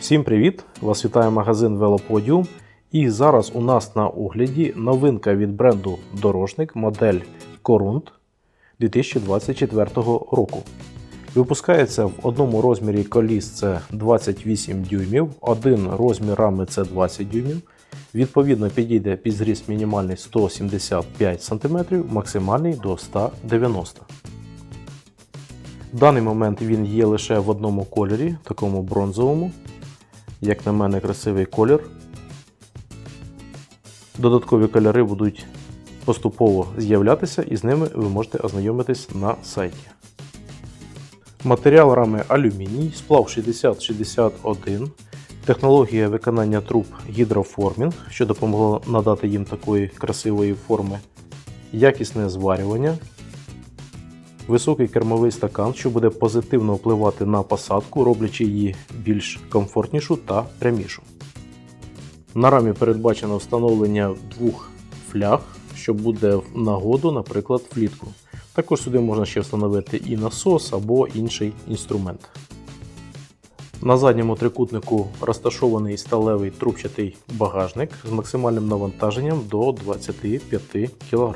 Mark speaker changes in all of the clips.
Speaker 1: Всім привіт! Вас вітає магазин Велоподіум. І зараз у нас на огляді новинка від бренду Дорожник модель Корунд 2024 року. Випускається в одному розмірі коліс це 28 дюймів, один розмір рами це 20 дюймів. Відповідно, підійде під зріст мінімальний 175 см, максимальний до 190 В даний момент він є лише в одному кольорі, такому бронзовому. Як на мене, красивий колір. Додаткові кольори будуть поступово з'являтися, і з ними ви можете ознайомитись на сайті. Матеріал рами алюміній, сплав 6061, технологія виконання труб гідроформінг, що допомогло надати їм такої красивої форми, якісне зварювання, високий кермовий стакан, що буде позитивно впливати на посадку, роблячи її більш комфортнішу та прямішу. На рамі передбачено встановлення двох фляг, що буде в нагоду, наприклад, влітку. Також сюди можна ще встановити і насос або інший інструмент. На задньому трикутнику розташований сталевий трубчатий багажник з максимальним навантаженням до 25 кг.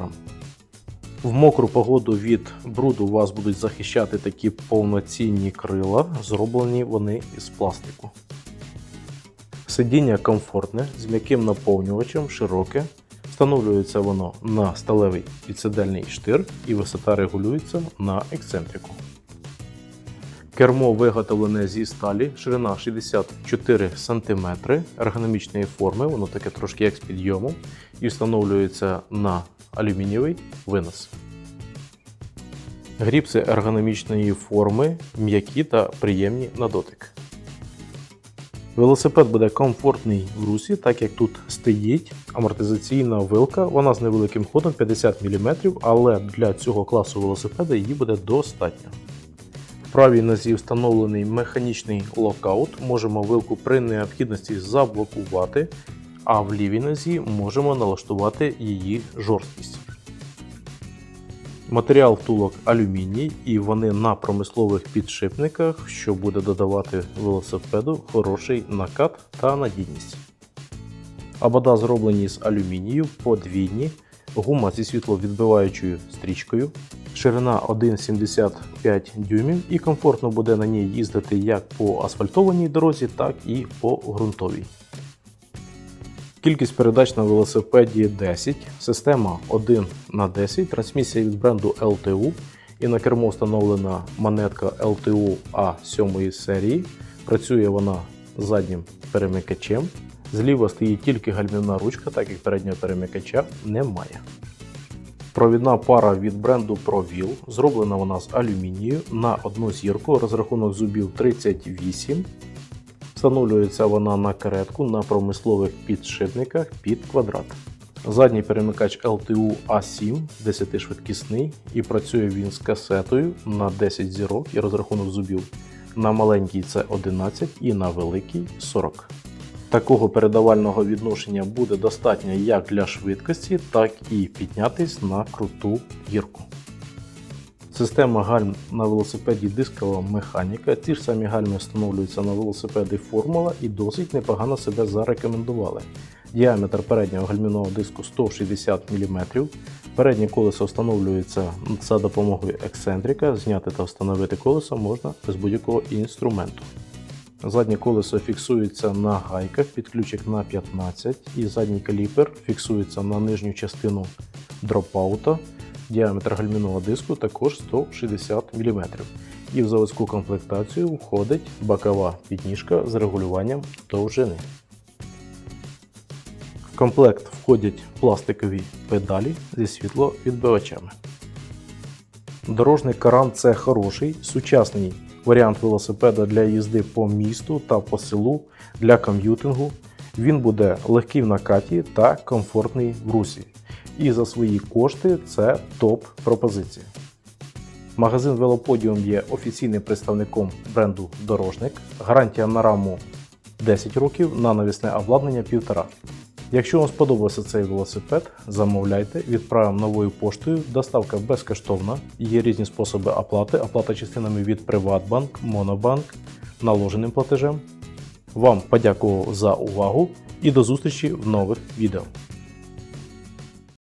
Speaker 1: В мокру погоду від бруду вас будуть захищати такі повноцінні крила, зроблені вони із пластику. Сидіння комфортне, з м'яким наповнювачем, широке. Встановлюється воно на сталевий підсидельний штир і висота регулюється на ексцентрику. Кермо виготовлене зі сталі, ширина 64 см, ергономічної форми, воно таке трошки як з підйому, і встановлюється на алюмінієвий винос. Гріпси ергономічної форми м'які та приємні на дотик. Велосипед буде комфортний в русі, так як тут стоїть амортизаційна вилка, вона з невеликим ходом 50 мм, але для цього класу велосипеда її буде достатньо. В правій нозі встановлений механічний локаут, можемо вилку при необхідності заблокувати, а в лівій нозі можемо налаштувати її жорсткість. Матеріал втулок алюміній, і вони на промислових підшипниках, що буде додавати велосипеду хороший накат та надійність. Абада зроблені з алюмінію, подвійні, гума зі світловідбиваючою стрічкою, ширина 1,75 дюймів і комфортно буде на ній їздити як по асфальтованій дорозі, так і по ґрунтовій. Кількість передач на велосипеді 10, система 1 на 10, трансмісія від бренду LTU і на кермо встановлена монетка LTU A7 серії. Працює вона заднім перемикачем. Зліва стоїть тільки гальмівна ручка, так як переднього перемикача немає. Провідна пара від бренду ProVil. Зроблена вона з алюмінію на одну зірку, розрахунок зубів 38. Встановлюється вона на каретку на промислових підшипниках під квадрат. Задній перемикач LTU A7 10-швидкісний і працює він з касетою на 10 зірок і розрахунок зубів. На маленькій це 11 і на великій 40. Такого передавального відношення буде достатньо як для швидкості, так і піднятись на круту гірку. Система гальм на велосипеді дискова механіка. Ті ж самі гальми встановлюються на велосипеди Формула і досить непогано себе зарекомендували. Діаметр переднього гальмівного диску 160 мм. Переднє колесо встановлюється за допомогою ексцентрика. Зняти та встановити колесо можна без будь-якого інструменту. Заднє колесо фіксується на гайках під ключик на 15 і задній каліпер фіксується на нижню частину дропаута. Діаметр гальмівного диску також 160 мм. І в заводську комплектацію входить бокова підніжка з регулюванням довжини. В комплект входять пластикові педалі зі світловідбивачами. Дорожний каран це хороший, сучасний варіант велосипеда для їзди по місту та по селу для ком'ютингу. Він буде легкий в накаті та комфортний в русі. І за свої кошти це топ-пропозиція. Магазин Велоподіум є офіційним представником бренду Дорожник. Гарантія на раму 10 років, на навісне обладнання 1,5. Якщо вам сподобався цей велосипед, замовляйте, відправимо новою поштою. Доставка безкоштовна. Є різні способи оплати. Оплата частинами від Приватбанк, Монобанк, наложеним платежем. Вам подякував за увагу і до зустрічі в нових відео.